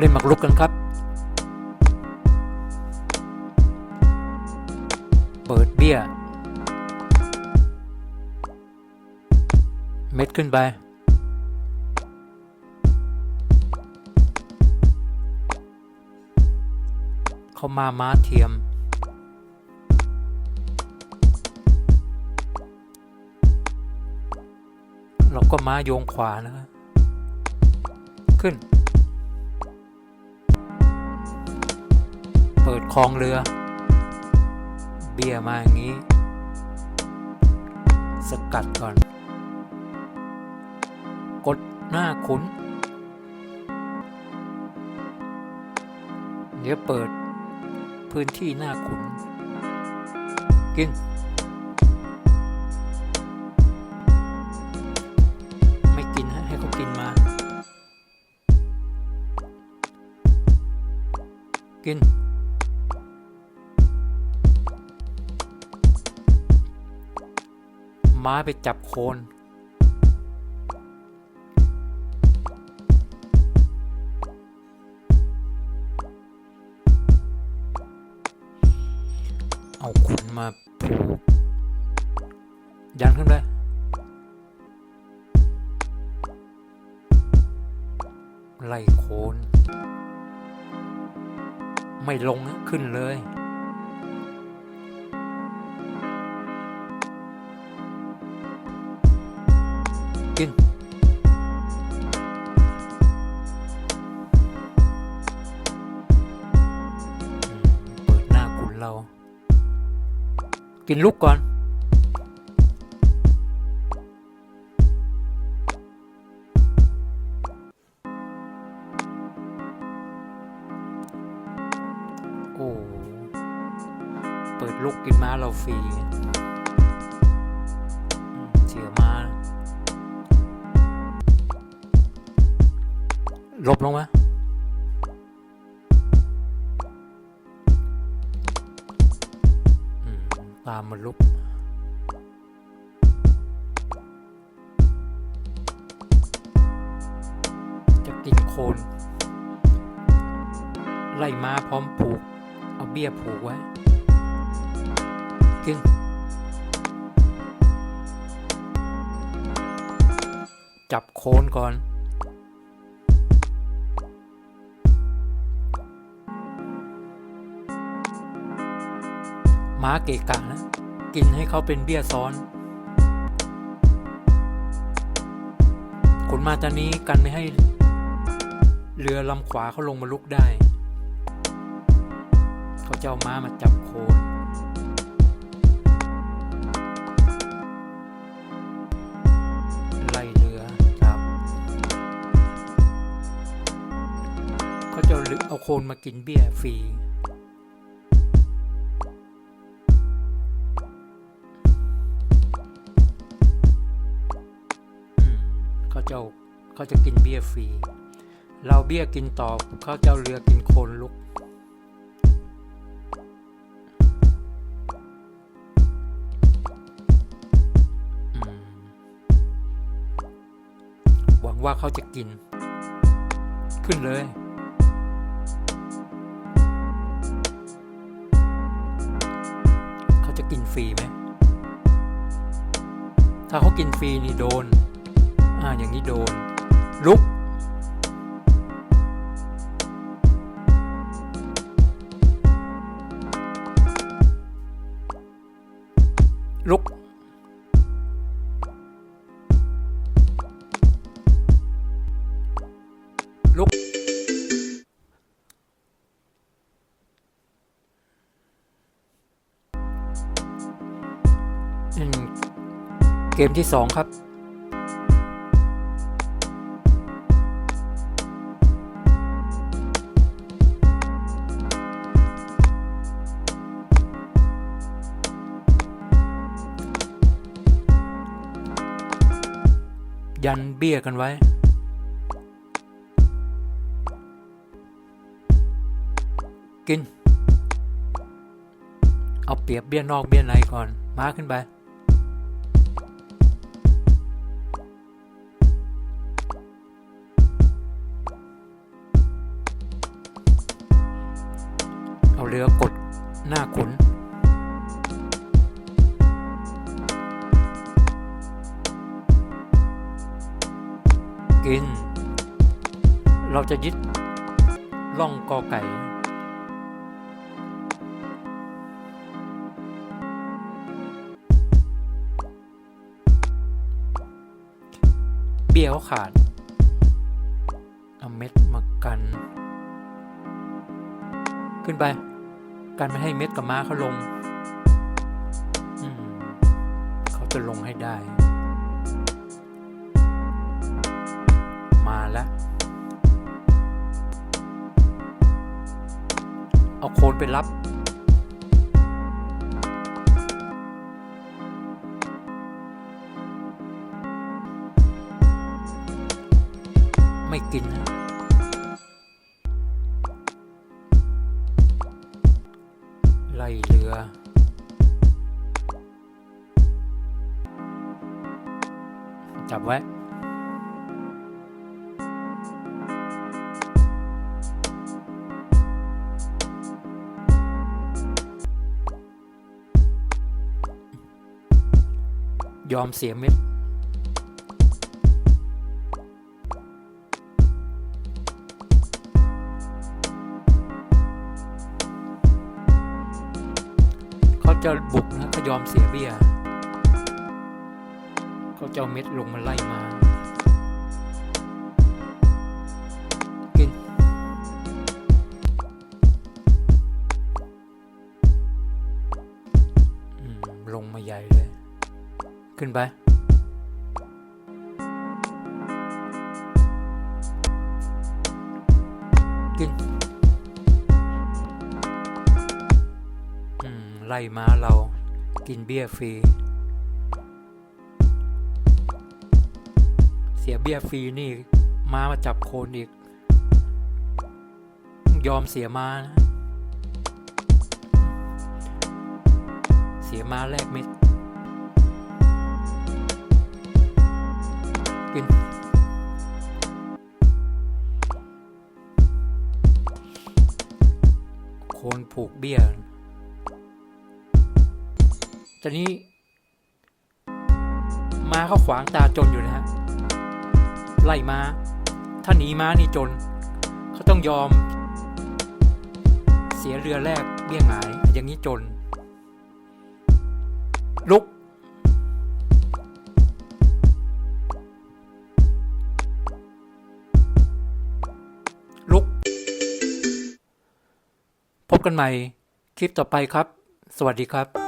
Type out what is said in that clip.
เล่นหมากรุกกันครับ เปิดเบี้ย เม็ดขึ้นไป เข้ามาม้าเทียมเราก็ม้าโยงขวานะครับขึ้น เปิดคลองเรือ เบียร์มาอย่างนี้ สกัดก่อน กดหน้าขุน เดี๋ยวเปิดพื้นที่หน้าขุนกินไม่กินฮะให้เขากินมา กิน ม้าไปจับโคนเอาขนมาผูกยันขึ้นไปไล่โคน ไม่ลงนะขึ้นเลย กินเปิดหน้าขุนเรากินลูกก่อนโอ้ เปิดลูกกินม้าเราฟรี ลบลงมาอืมตามมาลุกจะกินโคนไล่ม้าพร้อมผูก เอาเบี้ยผูกไว้กินจับโคนก่อน ม้าเกะกะนะ กินให้เขาเป็นเบี้ยซ้อนขนมาตอนนี้กันไม่ให้เรือลำขวาเขาลงมาลุกได้ เขาจะเอาม้ามาจับโคนไล่เรือจับเขาจะเอาเรือเอาโคนมากินเบี้ยฟรี เขาจะเอาเขาจะกินเบี้ยฟรี เราเบี้ยกินต่อเขาเจะเอาเรือกินโคนลุก หวังว่าเขาจะกิน ขึ้นเลยเขาจะกินฟรีไหม ถ้าเขากินฟรีนี่โดน อ่าอย่างนี้โดน ลุก ลุก ลุก เกมที่สองครับ ยันเบี้ยกันไว้ กิน เอาเปียบเบี้ยนอกเบี้ยในก่อน มาขึ้นไป เอาเรือกดหน้าขุน กิน เราจะยึดล่องกอไก่ เบี้ยวขาด เอาเม็ดมากัน ขึ้นไป กันไม่ให้เม็ดกับม้าเขาลง เขาจะลงให้ได้ แล้ว เอาโคนไปรับ ไม่กินนะไล่เรือจับไว้ ยอมเสียเม็ด เขาจะบุกนะเขายอมเสียเบี้ย เขาจะเอาเม็ดลงมาไล่มา ขึ้นไปกินอืม ไล่ม้าเรา กินเบี้ยฟรี เสียเบี้ยฟรีนี่ ม้ามาจับโคนอีก ยอมเสียม้านะ เสียม้าแลกเม็ดินโคนผูกเบี้ยตอนนี้ม้าเขาขวางตาจนอยู่นะฮะ ไล่ม้า ถ้าหนีม้านี่จน เขาต้องยอม เสียเรือแรกเบี้ยงหาย อย่างนี้จน ลุก พบกันใหม่คลิปต่อไปครับ สวัสดีครับ